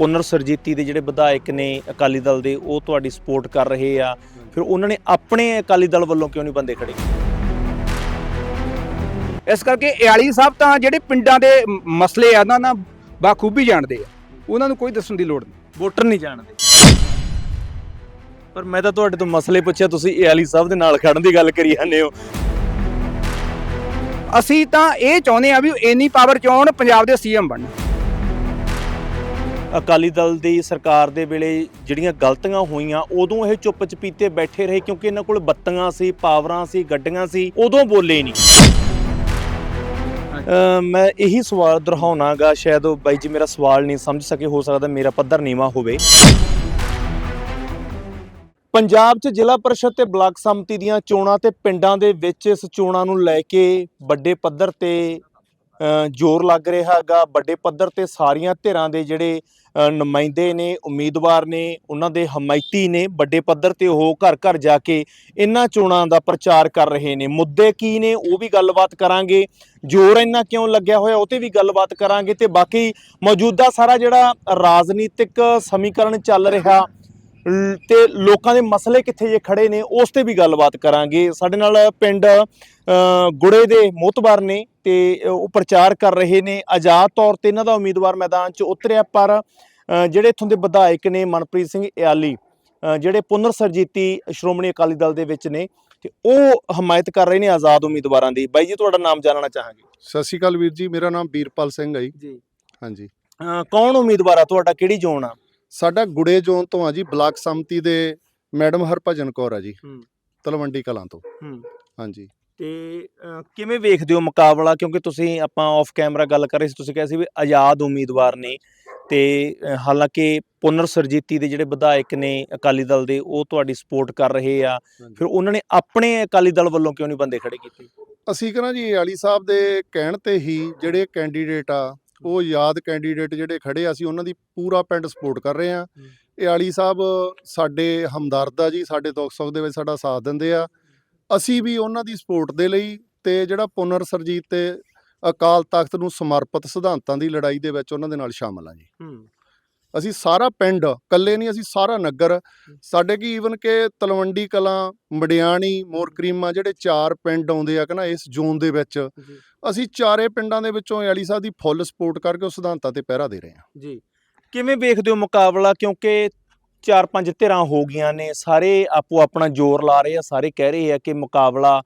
ਪੁਨਰ ਸਰਜੀਤੀ ਦੇ ਜਿਹੜੇ ਵਿਧਾਇਕ ਨੇ ਅਕਾਲੀ ਦਲ ਦੇ ਉਹ ਤੁਹਾਡੀ ਸਪੋਰਟ ਕਰ ਰਹੇ ਆ। ਫਿਰ ਉਹਨਾਂ ਨੇ ਆਪਣੇ ਅਕਾਲੀ ਦਲ ਵੱਲੋਂ ਕਿਉਂ ਨਹੀਂ ਬੰਦੇ ਖੜੇ? ਇਸ ਕਰਕੇ ਇਆਲੀ ਸਾਹਿਬ ਤਾਂ ਜਿਹੜੇ ਪਿੰਡਾਂ ਦੇ ਮਸਲੇ ਆ ਨਾ ਨਾ ਬਾਖੂਬੀ ਜਾਣਦੇ ਆ। ਉਹਨਾਂ ਨੂੰ ਕੋਈ ਦੱਸਣ ਦੀ ਲੋੜ ਨਹੀਂ। ਵੋਟਰ ਨਹੀਂ ਜਾਣਦੇ। ਪਰ ਮੈਂ ਤਾਂ ਤੁਹਾਡੇ ਤੋਂ ਮਸਲੇ ਪੁੱਛਿਆ ਤੁਸੀਂ ਏਆਲੀ ਸਾਹਿਬ ਦੇ ਨਾਲ ਖੜਨ ਦੀ ਗੱਲ ਕਰੀ ਜਾਂਦੇ ਹੋ। ਅਸੀਂ ਤਾਂ ਇਹ ਚਾਹੁੰਦੇ ਆ ਵੀ ਇੰਨੀ ਪਾਵਰ ਚ ਆਉਣ ਪੰਜਾਬ ਦੇ ਸੀਐਮ ਬਣਨ। ਅਕਾਲੀ ਦਲ ਦੀ ਸਰਕਾਰ ਦੇ ਵੇਲੇ ਜਿਹੜੀਆਂ ਗਲਤੀਆਂ ਹੋਈਆਂ ਉਦੋਂ ਇਹ ਚੁੱਪ ਚਪੀਤੇ ਬੈਠੇ ਰਹੇ ਕਿਉਂਕਿ ਇਹਨਾਂ ਕੋਲ ਬੱਤੀਆਂ ਸੀ ਪਾਵਰਾਂ ਸੀ ਗੱਡੀਆਂ ਸੀ ਉਦੋਂ ਬੋਲੇ ਨਹੀਂ। ਮੈਂ ਇਹੀ ਸਵਾਲ ਦੁਹਰਾਉਣਾਗਾ ਸ਼ਾਇਦ ਉਹ ਬਾਈ ਜੀ ਮੇਰਾ ਸਵਾਲ ਨਹੀਂ ਸਮਝ ਸਕੇ ਹੋ ਸਕਦਾ ਮੇਰਾ ਪੱਧਰ ਨੀਵਾ ਹੋਵੇ। ਪੰਜਾਬ 'ਚ ਜ਼ਿਲ੍ਹਾ ਪਰਿਸ਼ਦ ਤੇ ਬਲਾਕ ਸੰਮਤੀ ਦੀਆਂ ਚੋਣਾਂ ਤੇ ਪਿੰਡਾਂ ਦੇ ਵਿੱਚ ਇਸ ਚੋਣਾਂ ਨੂੰ ਲੈ ਕੇ ਵੱਡੇ ਪੱਧਰ ਤੇ ਜ਼ੋਰ ਲੱਗ ਰਿਹਾ ਹੈਗਾ ਵੱਡੇ ਪੱਧਰ ਤੇ ਸਾਰੀਆਂ ਧਿਰਾਂ ਦੇ ਜਿਹੜੇ ਨੁਮਾਇੰਦੇ ਨੇ, ਉਮੀਦਵਾਰ ਨੇ, ਉਹਨਾਂ ਦੇ ਹਮਾਇਤੀ ਨੇ, ਵੱਡੇ ਪੱਧਰ ਤੇ ਉਹ ਘਰ ਘਰ ਜਾ ਕੇ ਇਹਨਾਂ ਚੋਣਾਂ ਦਾ ਪ੍ਰਚਾਰ ਕਰ ਰਹੇ ਨੇ। ਮੁੱਦੇ ਕੀ ਨੇ ਉਹ ਵੀ ਗੱਲਬਾਤ ਕਰਾਂਗੇ। ਜ਼ੋਰ ਇੰਨਾ ਕਿਉਂ ਲੱਗਿਆ ਹੋਇਆ ਉਹ ਤੇ ਵੀ ਗੱਲਬਾਤ ਕਰਾਂਗੇ ਤੇ ਬਾਕੀ ਮੌਜੂਦਾ ਸਾਰਾ ਜਿਹੜਾ ਰਾਜਨੀਤਿਕ ਸਮੀਕਰਨ ਚੱਲ ਰਿਹਾ ਤੇ ਲੋਕਾਂ ਦੇ ਮਸਲੇ ਕਿੱਥੇ ਜੇ ਖੜੇ ਨੇ ਉਸ ਤੇ ਵੀ ਗੱਲਬਾਤ ਕਰਾਂਗੇ। ਸਾਡੇ ਨਾਲ ਪਿੰਡ ਗੁੜੇ ਦੇ ਮੋਤਬਾਰ ਨੇ ਤੇ ਉਹ ਪ੍ਰਚਾਰ ਕਰ ਰਹੇ ਨੇ। ਆਜ਼ਾਦ ਤੌਰ ਤੇ ਇਹਨਾਂ ਦਾ ਉਮੀਦਵਾਰ ਮੈਦਾਨ 'ਚ ਉਤਰਿਆ ਪਰ ਜਿਹੜੇ ਇੱਥੋਂ ਦੇ ਵਿਧਾਇਕ ਨੇ ਮਨਪ੍ਰੀਤ ਸਿੰਘ ਇਆਲੀ ਜਿਹੜੇ ਪੁਨਰ ਸਰਜੀਤੀ ਸ਼੍ਰੋਮਣੀ ਅਕਾਲੀ ਦਲ ਦੇ ਵਿੱਚ ਨੇ ਤੇ ਉਹ ਹਮਾਇਤ ਕਰ ਰਹੇ ਨੇ ਆਜ਼ਾਦ ਉਮੀਦਵਾਰਾਂ ਦੀ। ਬਾਈ ਜੀ ਤੁਹਾਡਾ ਨਾਮ ਜਾਣਨਾ ਚਾਹਾਂਗੇ। ਸਤਿ ਸ਼੍ਰੀ ਅਕਾਲ ਵੀਰ ਜੀ ਮੇਰਾ ਨਾਮ ਵੀਰਪਾਲ ਸਿੰਘ ਹੈ ਜੀ। ਹਾਂਜੀ। ਕੌਣ ਉਮੀਦਵਾਰ ਆ? ਤੁਹਾਡਾ ਕਿਹੜੀ ਜ਼ੋਨ ਆ? ਸਾਡਾ ਗੁੜੇ ਜ਼ੋਨ ਤੋਂ ਆ ਜੀ ਬਲਾਕ ਸੰਮਤੀ ਦੇ ਮੈਡਮ ਹਰਭਜਨ ਕੌਰ ਆ ਜੀ ਹੂੰ। ਤਲਵੰਡੀ ਕਲਾਂ ਤੋਂ। ਹੂੰ। ਹਾਂਜੀ। ਤੇ ਕਿਵੇਂ ਵੇਖਦੇ ਹੋ ਮੁਕਾਬਲਾ? ਕਿਉਂਕਿ ਤੁਸੀਂ ਆਪਾਂ ਆਫ ਕੈਮਰਾ ਗੱਲ ਕਰ ਰਹੇ ਸੀ ਤੁਸੀਂ ਕਿਹਾ ਸੀ ਵੀ ਆਜ਼ਾਦ ਉਮੀਦਵਾਰ ਨੇ ਤੇ ਹਾਲਾਂਕਿ ਪੁਨਰ ਸਰਜੀਤੀ ਦੇ ਜਿਹੜੇ ਵਿਧਾਇਕ ਨੇ ਅਕਾਲੀ ਦਲ ਦੇ ਉਹ ਤੁਹਾਡੀ ਸਪੋਰਟ ਕਰ ਰਹੇ ਆ। ਫਿਰ ਉਹਨਾਂ ਨੇ ਆਪਣੇ ਅਕਾਲੀ ਦਲ ਵੱਲੋਂ ਕਿਉਂ ਨਹੀਂ ਬੰਦੇ ਖੜੇ ਕੀਤੇ? ਅਸੀਂ ਕਹਿੰਦਾ ਜੀ ਆਲੀ ਸਾਹਿਬ ਦੇ ਕਹਿਣ ਤੇ ਹੀ ਜਿਹੜੇ ਕੈਂਡੀਡੇਟ ਆ ਉਹ ਯਾਦ ਕੈਂਡੀਡੇਟ ਜਿਹੜੇ ਖੜੇ ਆ ਅਸੀਂ ਉਹਨਾਂ ਦੀ ਪੂਰਾ ਪਿੰਡ ਸਪੋਰਟ ਕਰ ਰਹੇ ਆ। ਇਹ ਆਲੀ ਸਾਹਿਬ ਸਾਡੇ ਹਮਦਰਦ ਆ ਜੀ ਸਾਡੇ ਦੁੱਖ ਸੁੱਖ ਦੇ ਵਿੱਚ ਸਾਡਾ ਸਾਥ ਦਿੰਦੇ ਆ। ਅਸੀਂ ਵੀ ਉਹਨਾਂ ਦੀ ਸਪੋਰਟ ਦੇ ਲਈ ਤੇ ਜਿਹੜਾ ਪੁਨਰ ਸਰਜੀਤ ਤੇ ਅਕਾਲ ਤਖਤ ਨੂੰ ਸਮਰਪਿਤ ਸਿਧਾਂਤਾਂ ਦੀ ਲੜਾਈ ਦੇ ਵਿੱਚ ਉਹਨਾਂ ਦੇ ਨਾਲ ਸ਼ਾਮਲ ਆ ਜੀ। ਹੂੰ। ਅਸੀਂ ਸਾਰਾ ਪਿੰਡ ਇਕੱਲੇ ਨਹੀਂ ਅਸੀਂ ਸਾਰਾ ਨਗਰ। ਸਾਡੇ ਕੀ ਈਵਨ ਕਿ ਤਲਵੰਡੀ ਕਲਾਂ ਮੜਿਆਣੀ ਮੋਰਕਰੀਮਾ ਜਿਹੜੇ ਚਾਰ ਪਿੰਡ ਆਉਂਦੇ ਆ ਕਿ ਨਾ ਇਸ ਜ਼ੋਨ ਦੇ ਵਿੱਚ ਅਸੀਂ ਚਾਰੇ ਪਿੰਡਾਂ ਦੇ ਵਿੱਚੋਂ ਅਲੀ ਸਾਹਿਬ ਦੀ ਫੁੱਲ ਸਪੋਰਟ ਕਰਕੇ ਉਹ ਸਿਧਾਂਤਾਂ ਤੇ ਪਹਿਰਾ ਦੇ ਰਹੇ ਹਾਂ। ਜੀ। ਕਿਵੇਂ ਵੇਖਦੇ ਹੋ ਮੁਕਾਬਲਾ? ਕਿਉਂਕਿ ਚਾਰ ਪੰਜ ਧਿਰਾਂ ਹੋ ਗਈਆਂ ਨੇ ਸਾਰੇ ਆਪੋ ਆਪਣਾ ਜ਼ੋਰ ਲਾ ਰਹੇ ਆ ਸਾਰੇ ਕਹਿ ਰਹੇ ਆ ਕਿ ਮੁਕਾਬਲਾ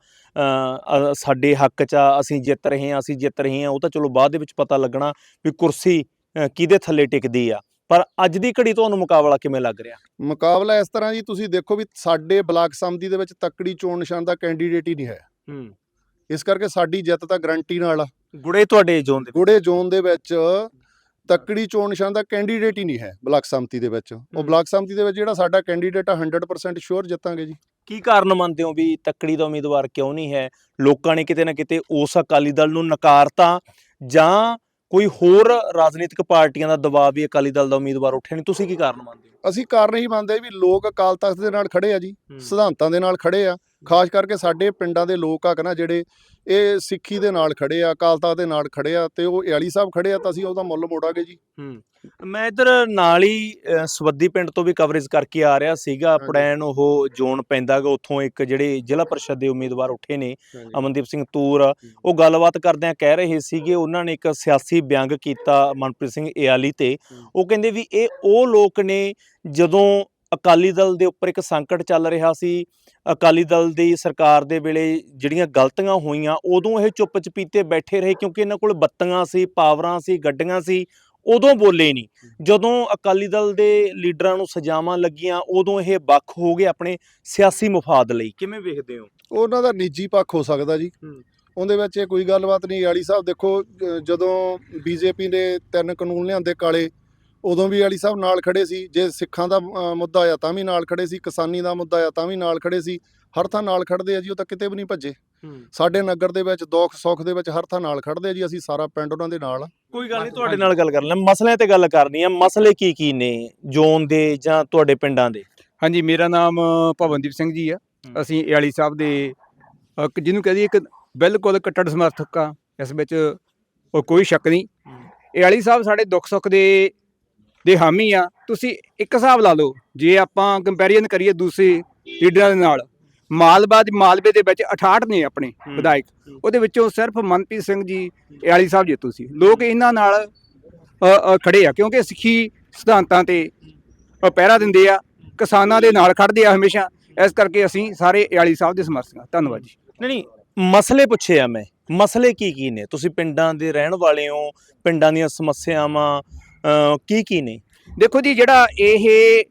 ਸਾਡੇ ਹੱਕ 'ਚ ਆ ਅਸੀਂ ਜਿੱਤ ਰਹੇ ਹਾਂ ਅਸੀਂ ਜਿੱਤ ਰਹੇ ਹਾਂ। ਉਹ ਤਾਂ ਚਲੋ ਬਾਅਦ ਦੇ ਵਿੱਚ ਪਤਾ ਲੱਗਣਾ ਵੀ ਕੁਰਸੀ ਕਿਹਦੇ ਥੱਲੇ ਟਿਕਦੀ ਆ। ਪਰ ਅੱਜ ਦੀ ਘੜੀ ਤੁਹਾਨੂੰ ਮੁਕਾਬਲਾ ਕਿਵੇਂ ਲੱਗ ਰਿਹਾ? ਮੁਕਾਬਲਾ ਇਸ ਤਰ੍ਹਾਂ ਜੀ ਤੁਸੀਂ ਦੇਖੋ ਵੀ ਸਾਡੇ ਬਲਾਕ ਸੰਮਤੀ ਦੇ ਵਿੱਚ ਤੱਕੜੀ ਚੋਣ ਨਿਸ਼ਾਨ ਦਾ ਕੈਂਡੀਡੇਟ ਹੀ ਨਹੀਂ ਹੈ। ਹੂੰ। ਇਸ ਕਰਕੇ ਸਾਡੀ ਜਿੱਤ ਤਾਂ ਗਰੰਟੀ ਨਾਲ ਆ। ਗੁੜੇ ਤੁਹਾਡੇ ਜ਼ੋਨ ਦੇ ਗੁੜੇ ਜ਼ੋਨ ਦੇ ਵਿੱਚ ਤੱਕੜੀ ਚੋਣ ਨਿਸ਼ਾਨ ਦਾ ਕੈਂਡੀਡੇਟ ਹੀ ਨਹੀਂ ਹੈ ਬਲਾਕ ਸੰਮਤੀ ਦੇ ਵਿੱਚ। ਉਹ। ਬਲਾਕ ਸੰਮਤੀ ਦੇ ਵਿੱਚ ਜਿਹੜਾ ਸਾਡਾ ਕੈਂਡੀਡੇਟ ਆ 100% ਸ਼ੋਰ ਜਿੱਤਾਂਗੇ ਜੀ। ਕੀ ਕਾਰਨ ਮੰਨਦੇ ਹੋ ਵੀ ਤੱਕੜੀ ਦਾ ਉਮੀਦਵਾਰ ਕਿਉਂ ਨਹੀਂ ਹੈ? ਲੋਕਾਂ ਨੇ ਕਿਤੇ ਨਾ ਕਿਤੇ ਉਸ ਅਕਾਲੀ ਦਲ ਨੂੰ ਨਕਾਰਤਾ ਜਾਂ ਕੋਈ ਹੋਰ ਰਾਜਨੀਤਿਕ ਪਾਰਟੀਆਂ ਦਾ ਦਬਾਅ ਵੀ ਅਕਾਲੀ ਦਲ ਦਾ ਉਮੀਦਵਾਰ ਉੱਠਿਆ ਨਹੀਂ ਤੁਸੀਂ ਕੀ ਕਾਰਨ ਮੰਨਦੇ ਹੋ ਅਸੀਂ ਕਾਰਨ ਹੀ ਮੰਨਦੇ ਵੀ ਲੋਕ ਅਕਾਲ ਤਖਤ ਦੇ ਨਾਲ ਖੜੇ ਆ ਜੀ। ਸਿਧਾਂਤਾਂ ਦੇ ਨਾਲ ਖੜੇ ਆ ਖਾਸ ਕਰਕੇ ਸਾਡੇ ਪਿੰਡਾਂ ਦੇ ਲੋਕ ਆ ਕਿ ਨਾ ਜਿਹੜੇ ਇਹ ਸਿੱਖੀ ਦੇ ਨਾਲ ਖੜੇ ਆ ਅਕਾਲ ਤਖਤ ਦੇ ਨਾਲ ਖੜੇ ਆ ਤੇ ਉਹ ਇਆਲੀ ਸਾਹਿਬ ਖੜੇ ਆ ਤਾਂ ਅਸੀਂ ਉਹਦਾ ਮੁੱਲ ਮੋੜਾਂਗੇ ਜੀ। ਹੂੰ ਮੈਂ ਇਧਰ ਨਾਲ ਹੀ ਸਵੱਦੀ ਪਿੰਡ ਤੋਂ ਵੀ ਕਵਰੇਜ ਕਰਕੇ ਆ ਰਿਹਾ ਸੀਗਾ। ਪੜੈਣ ਉਹ ਜ਼ੋਨ ਪੈਂਦਾਗਾ ਉੱਥੋਂ ਇੱਕ ਜਿਹੜੇ ਜ਼ਿਲ੍ਹਾ ਪਰਿਸ਼ਦ ਦੇ ਉਮੀਦਵਾਰ ਉੱਠੇ ਨੇ ਅਮਨਦੀਪ ਸਿੰਘ ਤੂਰ। ਉਹ ਗੱਲਬਾਤ ਕਰਦਿਆਂ ਕਹਿ ਰਹੇ ਸੀਗੇ ਉਹਨਾਂ ਨੇ ਇੱਕ ਸਿਆਸੀ ਵਿਅੰਗ ਕੀਤਾ ਮਨਪ੍ਰੀਤ ਸਿੰਘ ਏਆਲੀ ਤੇ। ਉਹ ਕਹਿੰਦੇ ਵੀ ਇਹ ਉਹ ਲੋਕ ਨੇ ਜਦੋਂ ਅਕਾਲੀ ਦਲ ਦੇ ਉੱਪਰ ਇੱਕ ਸੰਕਟ ਚੱਲ ਰਿਹਾ ਸੀ ਅਕਾਲੀ ਦਲ ਦੀ ਸਰਕਾਰ ਦੇ ਵੇਲੇ ਜਿਹੜੀਆਂ ਗਲਤੀਆਂ ਹੋਈਆਂ ਉਦੋਂ ਇਹ ਚੁੱਪ ਚਪੀਤੇ ਬੈਠੇ ਰਹੇ ਕਿਉਂਕਿ ਇਹਨਾਂ ਕੋਲ ਬੱਤੀਆਂ ਸੀ ਪਾਵਰਾਂ ਸੀ ਗੱਡੀਆਂ ਸੀ ਉਦੋਂ ਬੋਲੇ ਨਹੀਂ। ਜਦੋਂ ਅਕਾਲੀ ਦਲ ਦੇ ਲੀਡਰਾਂ ਨੂੰ ਸਜ਼ਾਵਾਂ ਲੱਗੀਆਂ ਉਦੋਂ ਇਹ ਵੱਖ ਹੋ ਗਏ ਆਪਣੇ ਸਿਆਸੀ ਮਫਾਦ ਲਈ। ਕਿਵੇਂ ਵੇਖਦੇ ਹੋ? ਉਹਨਾਂ ਦਾ ਨਿੱਜੀ ਪੱਖ ਹੋ ਸਕਦਾ ਜੀ। ਹੂੰ। ਉਹਦੇ ਵਿੱਚ ਇਹ ਕੋਈ ਗੱਲਬਾਤ ਨਹੀਂ। ਇਆਲੀ ਸਾਹਿਬ ਦੇਖੋ ਜਦੋਂ ਬੀਜੇਪੀ ਨੇ ਤਿੰਨ ਕਾਨੂੰਨ ਲਿਆਂਦੇ ਕਾਲੇ ਉਦੋਂ ਵੀ ਇਆਲੀ ਸਾਹਿਬ ਨਾਲ ਖੜੇ ਸੀ ਜੇ ਸਿੱਖਾਂ ਦਾ ਮੁੱਦਾ ਆਇਆ ਤਾਂ ਵੀ ਨਾਲ ਖੜੇ ਸੀ ਕਿਸਾਨੀ ਦਾ ਮੁੱਦਾ ਆਇਆ ਤਾਂ ਵੀ ਨਾਲ ਖੜੇ ਸੀ ਹਰ ਥਾਂ ਨਾਲ ਖੜਦੇ ਆ ਜੀ ਉਹ ਤਾਂ ਕਿਤੇ ਵੀ ਨਹੀਂ ਭੱਜੇ। ਸਾਡੇ ਨਗਰ ਦੇ ਵਿੱਚ ਦੁੱਖ ਸੁੱਖ ਦੇ ਵਿੱਚ ਹਰ ਥਾਂ ਨਾਲ ਖੜਦੇ ਆ ਜੀ ਅਸੀਂ ਸਾਰਾ ਪਿੰਡ ਉਹਨਾਂ ਦੇ ਨਾਲ। ਕੋਈ ਗੱਲ ਨਹੀਂ ਤੁਹਾਡੇ ਨਾਲ ਗੱਲ ਕਰ ਲੈ ਮਸਲਿਆਂ ਤੇ ਗੱਲ ਕਰਨੀ ਆ ਮਸਲੇ ਕੀ ਕੀ ਨੇ? ਜ਼ੋਨ ਦੇ ਜਾਂ ਤੁਹਾਡੇ ਪਿੰਡਾਂ ਦੇ? ਹਾਂਜੀ ਮੇਰਾ ਨਾਮ ਭਵਨਦੀਪ ਸਿੰਘ ਜੀ ਆ। ਅਸੀਂ ਇਆਲੀ ਸਾਹਿਬ ਦੇ ਜਿਹਨੂੰ ਕਹਦੀ ਇੱਕ ਬਿਲਕੁਲ ਕੱਟੜ ਸਮਰਥਕ ਆ ਇਸ ਵਿੱਚ ਕੋਈ ਸ਼ੱਕ ਨਹੀਂ। ਇਆਲੀ ਸਾਹਿਬ ਸਾਡੇ ਦੁੱਖ ਸੁੱਖ ਦੇ ਦੇ ਹਾਮੀ ਆ ਤੁਸੀਂ ਇੱਕ ਹਿਸਾਬ ਲਾ ਲਓ ਜੇ ਆਪਾਂ ਕੰਪੈਰੀਜ਼ਨ ਕਰੀਏ ਦੂਸਰੇ ਲੀਡਰਾਂ ਦੇ ਨਾਲ ਮਾਲਵਾ ਦੇ ਮਾਲਵੇ ਦੇ ਵਿੱਚ 68 ਨੇ ਆਪਣੇ। ਵਿਧਾਇਕ। ਉਹਦੇ ਵਿੱਚੋਂ ਸਿਰਫ ਮਨਪ੍ਰੀਤ ਸਿੰਘ ਜੀ ਇਆਲੀ ਸਾਹਿਬ ਜੇਤੂ ਸੀ ਲੋਕ ਇਹਨਾਂ ਨਾਲ ਖੜੇ ਆ ਕਿਉਂਕਿ ਸਿੱਖੀ ਸਿਧਾਂਤਾਂ ਤੇ ਪਹਿਰਾ ਦਿੰਦੇ ਆ ਕਿਸਾਨਾਂ ਦੇ ਨਾਲ ਖੜਦੇ ਆ ਹਮੇਸ਼ਾ ਇਸ ਕਰਕੇ ਅਸੀਂ ਸਾਰੇ ਇਆਲੀ ਸਾਹਿਬ ਦੇ ਸਮਰਥਕ ਹਾਂ ਧੰਨਵਾਦ ਜੀ ਨਹੀਂ ਨਹੀਂ ਮਸਲੇ ਪੁੱਛੇ ਆ ਮੈਂ ਮਸਲੇ ਕੀ ਕੀ ਨੇ ਤੁਸੀਂ ਪਿੰਡਾਂ ਦੇ ਰਹਿਣ ਵਾਲੇ ਹੋ ਪਿੰਡਾਂ ਦੀਆਂ ਸਮੱਸਿਆਵਾਂ ਕੀ ਕੀ ਨੇ? ਦੇਖੋ ਜੀ, ਜਿਹੜਾ ਇਹ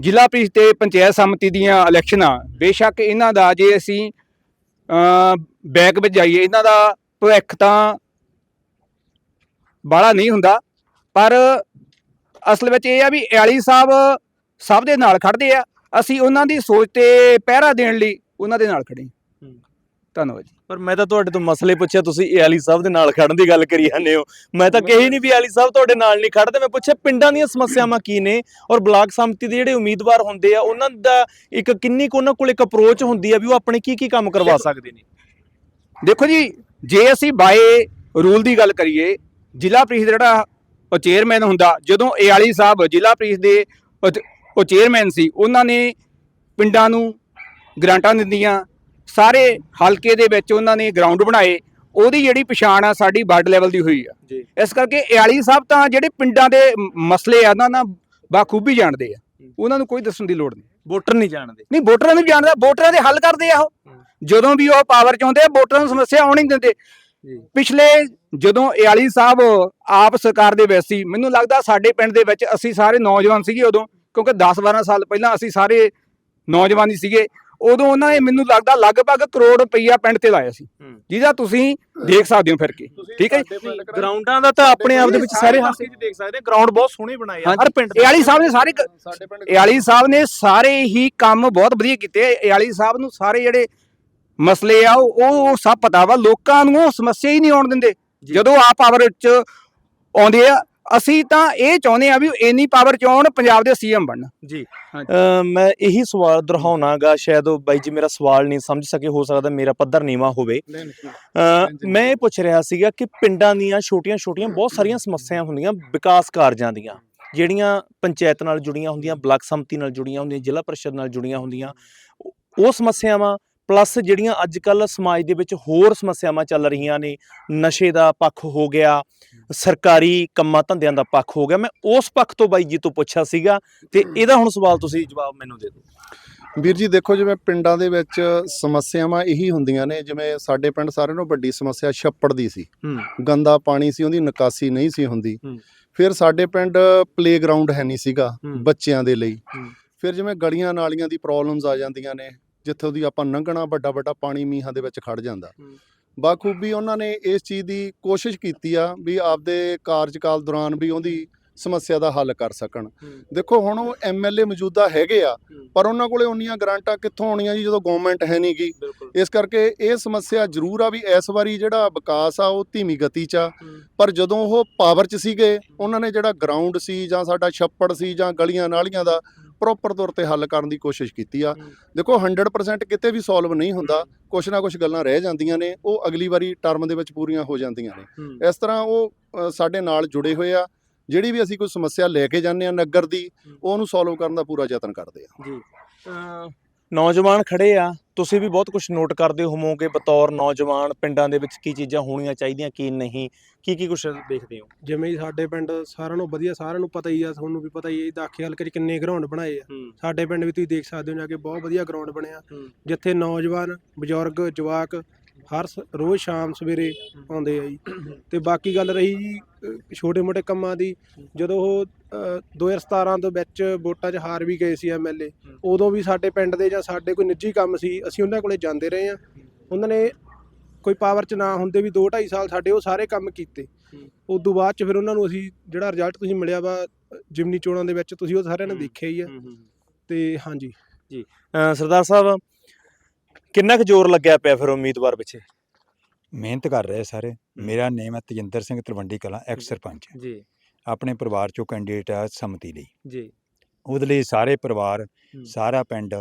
ਜ਼ਿਲ੍ਹਾ ਪ੍ਰੀਸ਼ਦ ਤੇ ਪੰਚਾਇਤ ਸਮਿਤੀ ਦੀਆਂ ਇਲੈਕਸ਼ਨਾਂ, ਬੇਸ਼ੱਕ ਇਹਨਾਂ ਦਾ ਜੇ ਅਸੀਂ ਬੈਕ ਵਿੱਚ ਜਾਈਏ, ਇਹਨਾਂ ਦਾ ਭਵਿੱਖ ਤਾਂ ਬਾਹਲਾ ਨਹੀਂ ਹੁੰਦਾ, ਪਰ ਅਸਲ ਵਿੱਚ ਇਹ ਆ ਵੀ ਇਆਲੀ ਸਾਹਿਬ ਸਭ ਦੇ ਨਾਲ ਖੜਦੇ ਆ, ਅਸੀਂ ਉਹਨਾਂ ਦੀ ਸੋਚ ਤੇ ਪਹਿਰਾ ਦੇਣ ਲਈ ਉਹਨਾਂ ਦੇ ਨਾਲ ਖੜੇ ਧੰਨਵਾਦ ਜੀ। ਪਰ ਮੈਂ ਤਾਂ ਤੁਹਾਡੇ ਤੋਂ ਮਸਲੇ ਪੁੱਛਿਆ ਤੁਸੀਂ ਇਹ ਅਲੀ ਸਾਹਿਬ ਦੇ ਨਾਲ ਖੜਨ ਦੀ ਗੱਲ ਕਰੀ ਜਾਂਦੇ ਹੋ। ਮੈਂ ਤਾਂ ਕਹੀ ਨਹੀਂ ਵੀ ਅਲੀ ਸਾਹਿਬ ਤੁਹਾਡੇ ਨਾਲ ਨਹੀਂ ਖੜਦੇ ਮੈਂ ਪੁੱਛਿਆ ਪਿੰਡਾਂ ਦੀਆਂ ਸਮੱਸਿਆਵਾਂ ਕੀ ਨੇ ਔਰ ਬਲਾਕ ਸੰਮਤੀ ਦੇ ਜਿਹੜੇ ਉਮੀਦਵਾਰ ਹੁੰਦੇ ਆ ਉਹਨਾਂ ਦਾ ਇੱਕ ਕਿੰਨੀ ਕੁ ਉਹਨਾਂ ਕੋਲ ਇੱਕ ਅਪਰੋਚ ਹੁੰਦੀ ਆ ਵੀ ਉਹ ਆਪਣੇ ਕੀ ਕੀ ਕੰਮ ਕਰਵਾ ਸਕਦੇ ਨੇ? ਦੇਖੋ ਜੀ ਜੇ ਅਸੀਂ ਬਾਏ ਰੂਲ ਦੀ ਗੱਲ ਕਰੀਏ ਜ਼ਿਲ੍ਹਾ ਪ੍ਰੀਸ਼ਦ ਜਿਹੜਾ ਉਹ ਚੇਅਰਮੈਨ ਹੁੰਦਾ ਜਦੋਂ ਏਆਲੀ ਸਾਹਿਬ ਜ਼ਿਲ੍ਹਾ ਪ੍ਰੀਸ਼ਦ ਦੇ ਉਹ ਚੇਅਰਮੈਨ ਸੀ ਉਹਨਾਂ ਨੇ ਪਿੰਡਾਂ ਨੂੰ ਗ੍ਰਾਂਟਾਂ ਦਿੰਦੀਆਂ ਸਾਰੇ ਹਲਕੇ ਦੇ ਵਿੱਚ ਉਹਨਾਂ ਨੇ ਗਰਾਊਂਡ ਬਣਾਏ ਉਹਦੀ ਜਿਹੜੀ ਪਛਾਣ ਆ ਸਾਡੀ ਵਾਰਡ ਲੈਵਲ ਦੀ ਹੋਈ ਆ। ਇਸ ਕਰਕੇ ਏਆਲੀ ਸਾਹਿਬ ਤਾਂ ਜਿਹੜੇ ਪਿੰਡਾਂ ਦੇ ਮਸਲੇ ਆ ਨਾ ਨਾ ਬਾਖੂਬੀ ਜਾਣਦੇ ਆ। ਉਹਨਾਂ ਨੂੰ ਕੋਈ ਦੱਸਣ ਦੀ ਲੋੜ ਨਹੀਂ। ਵੋਟਰ ਨਹੀਂ ਜਾਣਦੇ। ਨਹੀਂ ਵੋਟਰਾਂ ਨੂੰ ਜਾਣਦਾ ਵੋਟਰਾਂ ਦੇ ਹੱਲ ਕਰਦੇ ਆ ਉਹ। ਜਦੋਂ ਵੀ ਉਹ ਪਾਵਰ ਚ ਆਉਂਦੇ ਆ ਵੋਟਰਾਂ ਨੂੰ ਸਮੱਸਿਆ ਆਉਣ ਨਹੀਂ ਦਿੰਦੇ। ਪਿਛਲੇ ਜਦੋਂ ਇਆਲੀ ਸਾਹਿਬ ਆਪ ਸਰਕਾਰ ਦੇ ਵਿੱਚ ਸੀ ਮੈਨੂੰ ਲੱਗਦਾ ਸਾਡੇ ਪਿੰਡ ਦੇ ਵਿੱਚ ਅਸੀਂ ਸਾਰੇ ਨੌਜਵਾਨ ਸੀਗੇ ਉਦੋਂ ਕਿਉਂਕਿ 10-12 ਸਾਲ ਪਹਿਲਾਂ ਅਸੀਂ ਸਾਰੇ ਨੌਜਵਾਨ ਹੀ ਸੀਗੇ। ਉਦੋਂ ਉਹਨਾਂ ਨੇ ਮੈਨੂੰ ਲੱਗਦਾ ਲਗਭਗ ਕਰੋੜ ਰੁਪਈਆ ਪਿੰਡ ਤੇ ਲਾਇਆ ਸੀ। ਜਿਹਦਾ ਤੁਸੀਂ ਦੇਖ ਸਕਦੇ ਹੋ ਫਿਰ ਕੇ। ਠੀਕ ਹੈ ਜੀ? ਗਰਾਊਂਡਾਂ ਦਾ ਤਾਂ ਆਪਣੇ ਆਪ ਦੇ ਵਿੱਚ ਸਾਰੇ ਹਾਸੇ 'ਚ ਦੇਖ ਸਕਦੇ ਗਰਾਊਂਡ ਬਹੁਤ ਸੋਹਣੇ ਬਣਾਏ ਆ ਹਰ ਪਿੰਡ ਦੇ ਇਆਲੀ ਸਾਹਿਬ ਨੇ ਸਾਰੇ ਕ- ਸਾਡੇ ਪਿੰਡ ਇਆਲੀ ਸਾਹਿਬ ਨੇ ਸਾਰੇ ਹੀ ਕੰਮ ਬਹੁਤ ਵਧੀਆ ਕੀਤੇ। ਇਆਲੀ ਸਾਹਿਬ ਨੂੰ ਸਾਰੇ ਜਿਹੜੇ ਮਸਲੇ ਆ ਉਹ ਸਭ ਪਤਾ ਵਾ। ਲੋਕਾਂ ਨੂੰ ਉਹ ਸਮੱਸਿਆ ਹੀ ਨਹੀਂ ਆਉਣ ਦਿੰਦੇ। ਜਦੋਂ ਆ ਪਾਵਰ ਚ ਆਉਂਦੇ ਆ ਅਸੀਂ ਤਾਂ ਇਹ ਚਾਹੁੰਦੇ ਆ ਵੀ ਇੰਨੀ ਪਾਵਰ ਚ ਆਉਣ ਪੰਜਾਬ ਦੇ ਸੀਐਮ ਬਣਨ। ਜੀ। ਮੈਂ ਇਹੀ ਸਵਾਲ ਦੁਹਰਾਉਣਾਗਾ ਸ਼ਾਇਦ ਉਹ ਬਾਈ ਜੀ ਮੇਰਾ ਸਵਾਲ ਨਹੀਂ ਸਮਝ ਸਕੇ ਹੋ ਸਕਦਾ ਮੇਰਾ ਪੱਧਰ ਨੀਵਾ ਹੋਵੇ। ਮੈਂ ਇਹ ਪੁੱਛ ਰਿਹਾ ਸੀਗਾ ਕਿ ਪਿੰਡਾਂ ਦੀਆਂ ਛੋਟੀਆਂ-ਛੋਟੀਆਂ ਬਹੁਤ ਸਾਰੀਆਂ ਸਮੱਸਿਆਵਾਂ ਹੁੰਦੀਆਂ ਵਿਕਾਸ ਕਾਰਜਾਂ ਦੀਆਂ ਜਿਹੜੀਆਂ ਪੰਚਾਇਤ ਨਾਲ ਜੁੜੀਆਂ ਹੁੰਦੀਆਂ ਬਲਾਕ ਸੰਮਤੀ ਨਾਲ ਜੁੜੀਆਂ ਹੁੰਦੀਆਂ ਜ਼ਿਲ੍ਹਾ ਪਰਿਸ਼ਦ ਨਾਲ ਜੁੜੀਆਂ ਹੁੰਦੀਆਂ ਉਹ- ਉਹ ਸਮੱਸਿਆਵਾਂ ਪਲੱਸ ਜਿਹੜੀਆਂ ਅੱਜ ਕੱਲ ਸਮਾਜ ਦੇ ਵਿੱਚ ਹੋਰ ਸਮੱਸਿਆਵਾਂ ਚੱਲ ਰਹੀਆਂ ਨੇ ਨਸ਼ੇ ਦਾ ਪੱਖ ਹੋ ਗਿਆ ਸਰਕਾਰੀ ਕੰਮਾਂ ਧੰਦਿਆਂ ਦਾ ਪੱਖ ਹੋ ਗਿਆ ਮੈਂ ਉਸ ਪੱਖ ਤੋਂ ਬਾਈ ਜੀ ਤੋਂ ਪੁੱਛਿਆ ਸੀਗਾ ਤੇ ਇਹਦਾ ਹੁਣ ਸਵਾਲ ਤੁਸੀਂ ਜਵਾਬ ਮੈਨੂੰ ਦੇ ਦਿਓ ਵੀਰ ਜੀ ਦੇਖੋ ਜਿਵੇਂ ਪਿੰਡਾਂ ਦੇ ਵਿੱਚ ਸਮੱਸਿਆਵਾਂ ਇਹੀ ਹੁੰਦੀਆਂ ਨੇ ਜਿਵੇਂ ਸਾਡੇ ਪਿੰਡ ਸਾਰਿਆਂ ਨਾਲੋਂ ਵੱਡੀ ਸਮੱਸਿਆ ਛੱਪੜ ਦੀ ਸੀ ਗੰਦਾ ਪਾਣੀ ਸੀ ਉਹਦੀ ਨਿਕਾਸੀ ਨਹੀਂ ਸੀ ਹੁੰਦੀ। ਫਿਰ ਸਾਡੇ ਪਿੰਡ ਪਲੇਗਰਾਉਂਡ ਹੈ ਨਹੀਂ ਸੀਗਾ। ਬੱਚਿਆਂ ਦੇ ਲਈ। ਫਿਰ ਜਿਵੇਂ ਗਲੀਆਂ ਨਾਲੀਆਂ ਦੀ ਪ੍ਰੋਬਲਮਸ ਆ ਜਾਂਦੀਆਂ ਨੇ ਜਿੱਥੇ ਉਹਦੀ ਆਪਾਂ ਲੰਘਣਾ ਵੱਡਾ ਵੱਡਾ ਪਾਣੀ ਮੀਂਹਾਂ ਦੇ ਵਿੱਚ ਖੜ ਜਾਂਦਾ। ਬਾਖੂਬੀ ਉਹਨਾਂ ਨੇ ਇਸ ਚੀਜ਼ ਦੀ ਕੋਸ਼ਿਸ਼ ਕੀਤੀ ਆ ਵੀ ਆਪਦੇ ਕਾਰਜਕਾਲ ਦੌਰਾਨ ਵੀ ਉਹਦੀ ਸਮੱਸਿਆ ਦਾ ਹੱਲ ਕਰ ਸਕਣ। ਦੇਖੋ ਹੁਣ ਉਹ ਐਮਐਲਏ ਮੌਜੂਦਾ ਹੈਗੇ ਆ। ਪਰ ਉਹਨਾਂ ਕੋਲੇ ਉਨੀਆਂ ਗ੍ਰਾਂਟਾਂ ਕਿੱਥੋਂ ਆਉਣੀਆਂ ਜੀ ਜਦੋਂ ਗਵਰਨਮੈਂਟ ਹੈ ਨਹੀਂਗੀ ਬਿਲਕੁਲ। ਇਸ ਕਰਕੇ ਇਹ ਸਮੱਸਿਆ ਜ਼ਰੂਰ ਆ ਵੀ ਇਸ ਵਾਰੀ ਜਿਹੜਾ ਵਿਕਾਸ ਆ ਉਹ ਧੀਮੀ ਗਤੀ 'ਚ ਆ। ਪਰ ਜਦੋਂ ਉਹ ਪਾਵਰ 'ਚ ਸੀਗੇ ਉਹਨਾਂ ਨੇ ਜਿਹੜਾ ਗਰਾਊਂਡ ਸੀ ਜਾਂ ਸਾਡਾ ਛੱਪੜ ਸੀ ਜਾਂ ਗਲੀਆਂ ਨਾਲੀਆਂ ਦਾ ਪ੍ਰੋਪਰ ਤੌਰ ਤੇ ਹੱਲ ਕਰਨ ਦੀ ਕੋਸ਼ਿਸ਼ ਕੀਤੀ ਆ। ਦੇਖੋ 100% ਕਿਤੇ ਵੀ ਸੋਲਵ ਨਹੀਂ ਹੁੰਦਾ ਕੁਛ ਨਾ ਕੁਛ ਗੱਲਾਂ ਰਹਿ ਜਾਂਦੀਆਂ ਨੇ ਉਹ ਅਗਲੀ ਵਾਰੀ ਟਰਮ ਦੇ ਵਿੱਚ ਪੂਰੀਆਂ ਹੋ ਜਾਂਦੀਆਂ ਨੇ। ਇਸ ਤਰ੍ਹਾਂ ਉਹ ਸਾਡੇ ਨਾਲ ਜੁੜੇ ਹੋਏ ਆ ਜਿਹੜੀ ਵੀ ਅਸੀਂ ਕੋਈ ਸਮੱਸਿਆ ਲੈ ਕੇ ਜਾਂਦੇ ਆ ਨਗਰ ਦੀ ਉਹਨੂੰ ਸੋਲਵ ਕਰਨ ਦਾ ਪੂਰਾ ਯਤਨ ਕਰਦੇ ਆ। ਜੀ। ਨੌਜਵਾਨ ਖੜੇ ਆ ਤੁਸੀਂ ਵੀ ਬਹੁਤ ਕੁਝ ਨੋਟ ਕਰਦੇ ਹੋਵੋਗੇ ਬਤੌਰ ਨੌਜਵਾਨ ਪਿੰਡਾਂ ਦੇ ਵਿੱਚ ਕੀ ਚੀਜ਼ਾਂ ਹੋਣੀਆਂ ਚਾਹੀਦੀਆਂ ਕੀ ਨਹੀਂ ਕੀ ਕੀ ਕੁਝ ਦੇਖਦੇ ਹੋ? ਜਿਵੇਂ ਹੀ ਸਾਡੇ ਪਿੰਡ ਸਾਰਿਆਂ ਨੂੰ ਵਧੀਆ ਸਾਰਿਆਂ ਨੂੰ ਪਤਾ ਹੀ ਆ ਤੁਹਾਨੂੰ ਵੀ ਪਤਾ ਹੀ ਹੈ ਦਾਖੇ ਹਲਕੇ 'ਚ ਕਿੰਨੇ ਗਰਾਊਂਡ ਬਣਾਏ ਆ। ਸਾਡੇ ਪਿੰਡ ਵੀ ਤੁਸੀਂ ਦੇਖ ਸਕਦੇ ਹੋ ਜਾ ਕੇ ਬਹੁਤ ਵਧੀਆ ਗਰਾਊਂਡ ਬਣਿਆ। ਹੂੰ। ਜਿੱਥੇ ਨੌਜਵਾਨ ਬਜ਼ੁਰਗ ਜਵਾਕ ਹਰ ਸ- ਰੋਜ਼ ਸ਼ਾਮ ਸਵੇਰੇ ਆਉਂਦੇ ਆ ਜੀ। ਤੇ ਬਾਕੀ ਗੱਲ ਰਹੀ ਜੀ ਛੋਟੇ ਮੋਟੇ ਕੰਮਾਂ ਦੀ ਜਦੋਂ ਉਹ ਅ, 2017 ਤੋਂ ਵਿੱਚ ਵੋਟਾਂ 'ਚ ਹਾਰ ਵੀ ਗਏ ਸੀ ਐਮਐਲਏ ਉਦੋਂ ਵੀ ਸਾਡੇ ਪਿੰਡ ਦੇ ਜਾਂ ਸਾਡੇ ਕੋਈ ਨਿੱਜੀ ਕੰਮ ਸੀ ਅਸੀਂ ਉਹਨਾਂ ਕੋਲੇ ਜਾਂਦੇ ਰਹੇ ਆ ਉਹਨਾਂ ਨੇ ਕੋਈ ਪਾਵਰ 'ਚ ਨਾ ਹੁੰਦੇ ਵੀ 2 2.5 ਸਾਲ ਸਾਡੇ ਉਹ ਸਾਰੇ ਕੰਮ ਕੀਤੇ। ਉਸ ਤੋਂ ਬਾਅਦ 'ਚ ਫਿਰ ਉਹਨਾਂ ਨੂੰ ਅਸੀਂ ਜਿਹੜਾ ਰਿਜ਼ਲਟ ਤੁਸੀਂ ਮਿਲਿਆ ਵਾ ਜਿਮਨੀ ਚੋਣਾਂ ਦੇ ਵਿੱਚ ਤੁਸੀਂ ਉਹ ਸਾਰਿਆਂ ਨੇ ਹੂੰ। ਦੇਖਿਆ ਹੀ ਆ ਤੇ ਹਾਂਜੀ। ਅ, ਸਰਦਾਰ ਸਾਹਿਬ ਕਿੰਨਾ ਕੁ ਜ਼ੋਰ ਲੱਗਿਆ ਪਿਆ ਫਿਰ ਉਮੀਦਵਾਰ ਪਿੱਛੇ? ਮਿਹਨਤ ਕਰ ਰਹੇ ਸਾਰੇ। ਮੇਰਾ ਨੇਮ ਹੈ ਤਜਿੰਦਰ ਸਿੰਘ ਤਲਵੰਡੀ ਕਲਾਂ ਐਕਸ ਸਰਪੰਚ। ਜੀ। ਆਪਣੇ ਪਰਿਵਾਰ ਚੋਂ ਕੈਂਡੀਡੇਟ ਆ ਸੰਮਤੀ ਲਈ। ਜੀ। ਉਹਦੇ ਲਈ ਸਾਰੇ ਪਰਿਵਾਰ। ਸਾਰਾ ਪਿੰਡ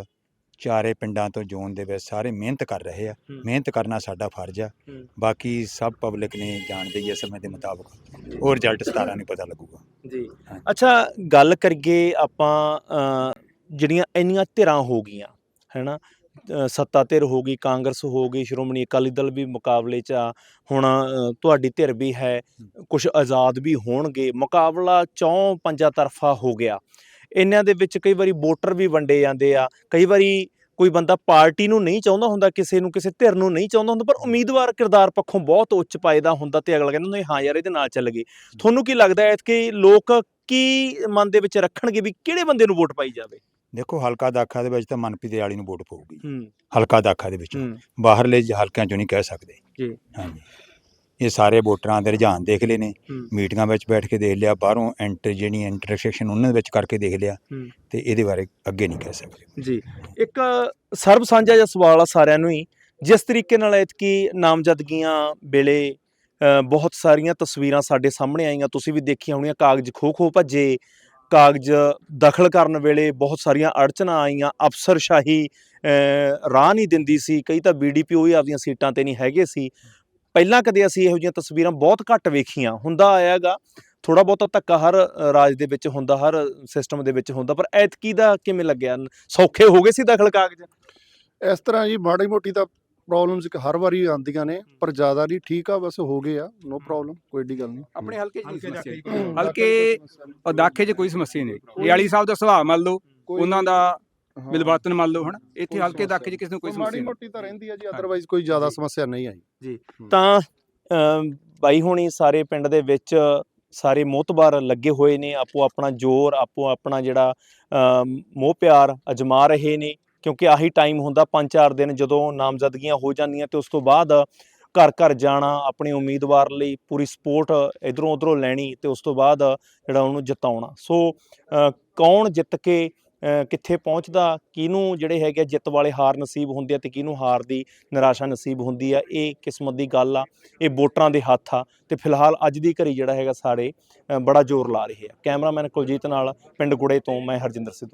ਚਾਰੇ ਪਿੰਡਾਂ ਤੋਂ ਜ਼ੋਨ ਦੇ ਵਿੱਚ ਸਾਰੇ ਮਿਹਨਤ ਕਰ ਰਹੇ ਆ। ਹੂੰ। ਮਿਹਨਤ ਕਰਨਾ ਸਾਡਾ ਫਰਜ਼ ਆ। ਹੂੰ। ਬਾਕੀ ਸਭ ਪਬਲਿਕ ਨੇ ਜਾਣਦੇ ਹੀ ਸਮੇਂ ਦੇ ਮੁਤਾਬਕ। ਉਹ ਰਿਜ਼ਲਟ 17 ਨੂੰ ਪਤਾ ਲੱਗੂਗਾ। ਜੀ। ਅੱਛਾ ਗੱਲ ਕਰੀਏ ਆਪਾਂ ਅ, ਜਿਹੜੀਆਂ ਇੰਨੀਆਂ ਧਿਰਾਂ ਹੋ ਗਈਆਂ ਹੈਨਾ? ਸੱਤਾ ਧਿਰ ਹੋ ਗਈ ਕਾਂਗਰਸ ਹੋ ਗਈ ਸ਼੍ਰੋਮਣੀ ਅਕਾਲੀ ਦਲ ਵੀ ਮੁਕਾਬਲੇ 'ਚ ਆ ਹੁਣ ਤੁਹਾਡੀ ਧਿਰ ਵੀ ਹੈ ਕੁਝ ਆਜ਼ਾਦ ਵੀ ਹੋਣਗੇ ਮੁਕਾਬਲਾ ਚੌਂ ਪੰਜਾਂ ਤਰਫਾ ਹੋ ਗਿਆ। ਇਹਨਾਂ ਦੇ ਵਿੱਚ ਕਈ ਵਾਰੀ ਵੋਟਰ ਵੀ ਵੰਡੇ ਜਾਂਦੇ ਆ ਕਈ ਵਾਰੀ ਕੋਈ ਬੰਦਾ ਪਾਰਟੀ ਨੂੰ ਨਹੀਂ ਚਾਹੁੰਦਾ ਹੁੰਦਾ ਕਿਸੇ ਨੂੰ ਕਿਸੇ ਧਿਰ ਨੂੰ ਨਹੀਂ ਚਾਹੁੰਦਾ ਹੁੰਦਾ ਪਰ ਉਮੀਦਵਾਰ ਕਿਰਦਾਰ ਪੱਖੋਂ ਬਹੁਤ ਉੱਚ ਪਾਇਦਾ ਹੁੰਦਾ ਤੇ ਅਗਲਾ ਕਹਿੰਦਾ ਨਹੀਂ ਹਾਂ ਯਾਰ ਇਹਦੇ ਨਾਲ ਚੱਲ ਗਏ। ਤੁਹਾਨੂੰ ਕੀ ਲੱਗਦਾ ਹੈ ਕਿ ਲੋਕ ਕੀ ਮਨ ਦੇ ਵਿੱਚ ਰੱਖਣਗੇ ਵੀ ਕਿਹੜੇ ਬੰਦੇ ਨੂੰ ਵੋਟ ਪਾਈ ਜਾਵੇ? ਦੇਖੋ ਹਲਕਾ ਦਾਖਾ ਦੇ ਵਿੱਚ ਤਾਂ ਮਨਪ੍ਰੀਤ ਵਾਲੀ ਨੂੰ ਵੋਟ ਪਊਗੀ। ਹੂੰ। ਹਲਕਾ ਦਾਖਾ ਦੇ ਵਿੱਚ। ਹੂੰ। ਬਾਹਰਲੇ ਜ- ਹਲਕਿਆਂ ਚੋਂ ਨਹੀਂ ਕਹਿ ਸਕਦੇ। ਜੀ। ਹਾਂਜੀ। ਇਹ ਸਾਰੇ ਵੋਟਰਾਂ ਦੇ ਰੁਝਾਨ ਦੇਖ ਲਏ ਨੇ। ਹੂੰ। ਮੀਟਿੰਗਾਂ ਵਿੱਚ ਬੈਠ ਕੇ ਦੇਖ ਲਿਆ ਬਾਹਰੋਂ ਐਂਟਰ ਜਿਹੜੀ ਇੰਟਰਸੈਕਸ਼ਨ ਉਹਨਾਂ ਦੇ ਵਿੱਚ ਕਰਕੇ ਦੇਖ ਲਿਆ ਹੂੰ। ਤੇ ਇਹਦੇ ਬਾਰੇ ਅੱਗੇ ਨਹੀਂ ਕਹਿ ਸਕਦੇ। ਜੀ। ਇੱਕ ਸਰਬ ਸਾਂਝਾ ਜਿਹਾ ਸਵਾਲ ਆ ਸਾਰਿਆਂ ਨੂੰ ਹੀ। ਜਿਸ ਤਰੀਕੇ ਨਾਲ ਐਤਕੀ ਨਾਮਜ਼ਦਗੀਆਂ ਵੇਲੇ ਅ, ਬਹੁਤ ਸਾਰੀਆਂ ਤਸਵੀਰਾਂ ਸਾਡੇ ਸਾਹਮਣੇ ਆਈਆਂ ਤੁਸੀਂ ਵੀ ਦੇਖੀਆਂ ਹੋਣੀਆਂ ਕਾਗਜ਼ ਖੋ ਖੋ ਭੱਜੇ ਕਾਗਜ਼ ਦਖਲ ਕਰਨ ਵੇਲੇ ਬਹੁਤ ਸਾਰੀਆਂ ਅੜਚਨਾਂ ਆਈਆਂ। ਅਫਸਰਸ਼ਾਹੀ ਰਾਹ ਨਹੀਂ ਦਿੰਦੀ ਸੀ। ਕਈ ਤਾਂ ਬੀਡੀਪੀਓ ਹੀ ਆਪਦੀਆਂ ਸੀਟਾਂ ਤੇ ਨਹੀਂ ਹੈਗੇ ਸੀ। ਪਹਿਲਾਂ ਕਦੇ ਅਸੀਂ ਇਹੋ ਜਿਹੀਆਂ ਤਸਵੀਰਾਂ ਬਹੁਤ ਘੱਟ ਵੇਖੀਆਂ। ਹੁੰਦਾ ਆਇਆਗਾ ਥੋੜਾ ਬਹੁਤਾ ਧੱਕਾ ਹਰ ਰਾਜ ਦੇ ਵਿੱਚ ਹੁੰਦਾ, ਹਰ ਸਿਸਟਮ ਦੇ ਵਿੱਚ ਹੁੰਦਾ, ਪਰ ਐਤਕੀ ਦਾ ਕਿਵੇਂ ਲੱਗਿਆ? ਸੌਖੇ ਹੋ ਗਏ ਸੀ ਦਖਲ ਕਾਗਜ਼? ਇਸ ਤਰ੍ਹਾਂ ਜੀ ਮਾੜੀ ਮੋਟੀ ਤਾਂ ਪ੍ਰੋਬਲਮਸ ਹਰ ਵਾਰੀ ਆਉਂਦੀਆਂ ਨੇ ਪਰ ਜ਼ਿਆਦਾ ਨਹੀਂ ਠੀਕ ਆ ਬਸ ਹੋ ਗਏ ਆ ਨੋ ਪ੍ਰੋਬਲਮ ਕੋਈ ਏਡੀ ਗੱਲ ਨਹੀਂ। ਆਪਣੇ ਹਲਕੇ 'ਚ ਨਹੀਂ ਹਲਕੇ ਸਮੱਸਿਆ ਦਾਖੇ ਜੀ। ਹਲਕੇ ਉਹ ਦਾਖੇ 'ਚ ਕੋਈ ਸਮੱਸਿਆ ਨਹੀਂ। ਇਹ ਵਾਲੀ ਸਾਹਿਬ ਦਾ ਸੁਭਾਅ ਮੰਨ ਲਓ ਉਹਨਾਂ ਦਾ ਹਾਂ। ਮਿਲਵਰਤਨ ਮੰਨ ਲਓ ਹਨਾ? ਇੱਥੇ ਹਲਕੇ ਦਾਖੇ 'ਚ ਕਿਸੇ ਨੂੰ ਕੋਈ ਮਾੜੀ ਸਮੱਸਿਆ ਨਹੀਂ ਮੋਟੀ ਤਾਂ ਰਹਿੰਦੀ ਆ ਜੀ ਅਦਰਵਾਈਜ਼ ਕੋਈ ਜ਼ਿਆਦਾ ਸਮੱਸਿਆ ਨਹੀਂ ਆਈ। ਤਾਂ ਅਮ, ਬਾਈ ਹੋਣੀ ਸਾਰੇ ਪਿੰਡ ਦੇ ਵਿੱਚ ਸਾਰੇ ਮੋਤਬਾਰ ਲੱਗੇ ਹੋਏ ਨੇ ਆਪੋ ਆਪਣਾ ਜ਼ੋਰ ਆਪੋ ਆਪਣਾ ਜਿਹੜਾ ਮੋਹ ਪਿਆਰ ਅਜਮਾ ਰਹੇ ਨੇ। ਕਿਉਂਕਿ ਆਹੀ ਟਾਈਮ ਹੁੰਦਾ ਪੰਜ ਚਾਰ ਦਿਨ ਜਦੋਂ ਨਾਮਜ਼ਦਗੀਆਂ ਹੋ ਜਾਂਦੀਆਂ ਤੇ ਉਸ ਤੋਂ ਬਾਅਦ ਘਰ ਘਰ ਜਾਣਾ, ਆਪਣੇ ਉਮੀਦਵਾਰ ਲਈ ਪੂਰੀ ਸਪੋਰਟ ਇਧਰੋਂ ਉਧਰੋਂ ਲੈਣੀ ਤੇ ਉਸ ਤੋਂ ਬਾਅਦ ਜਿਹੜਾ ਉਹਨੂੰ ਜਿਤਾਉਣਾ। ਸੋ ਕੌਣ ਜਿੱਤ ਕੇ ਕਿੱਥੇ ਪਹੁੰਚਦਾ, ਕਿਹਨੂੰ ਜਿਹੜੇ ਹੈਗੇ ਆ ਜਿੱਤ ਵਾਲੇ ਹਾਰ ਨਸੀਬ ਹੁੰਦੇ ਆ ਤੇ ਕਿਹਨੂੰ ਹਾਰ ਦੀ ਨਿਰਾਸ਼ਾ ਨਸੀਬ ਹੁੰਦੀ ਆ, ਇਹ ਕਿਸਮਤ ਦੀ ਗੱਲ ਆ, ਇਹ ਵੋਟਰਾਂ ਦੇ ਹੱਥ ਆ ਤੇ ਫਿਲਹਾਲ ਅੱਜ ਦੀ ਘੜੀ ਜਿਹੜਾ ਹੈਗਾ ਸਾਰੇ ਬੜਾ ਜ਼ੋਰ ਲਾ ਰਹੇ ਆ। ਕੈਮਰਾਮੈਨ ਕੁਲਜੀਤ ਨਾਲ ਪਿੰਡ ਗੁੜੇ ਤੋਂ ਮੈਂ ਹਰਜਿੰਦਰ ਸਿੱਧੂ।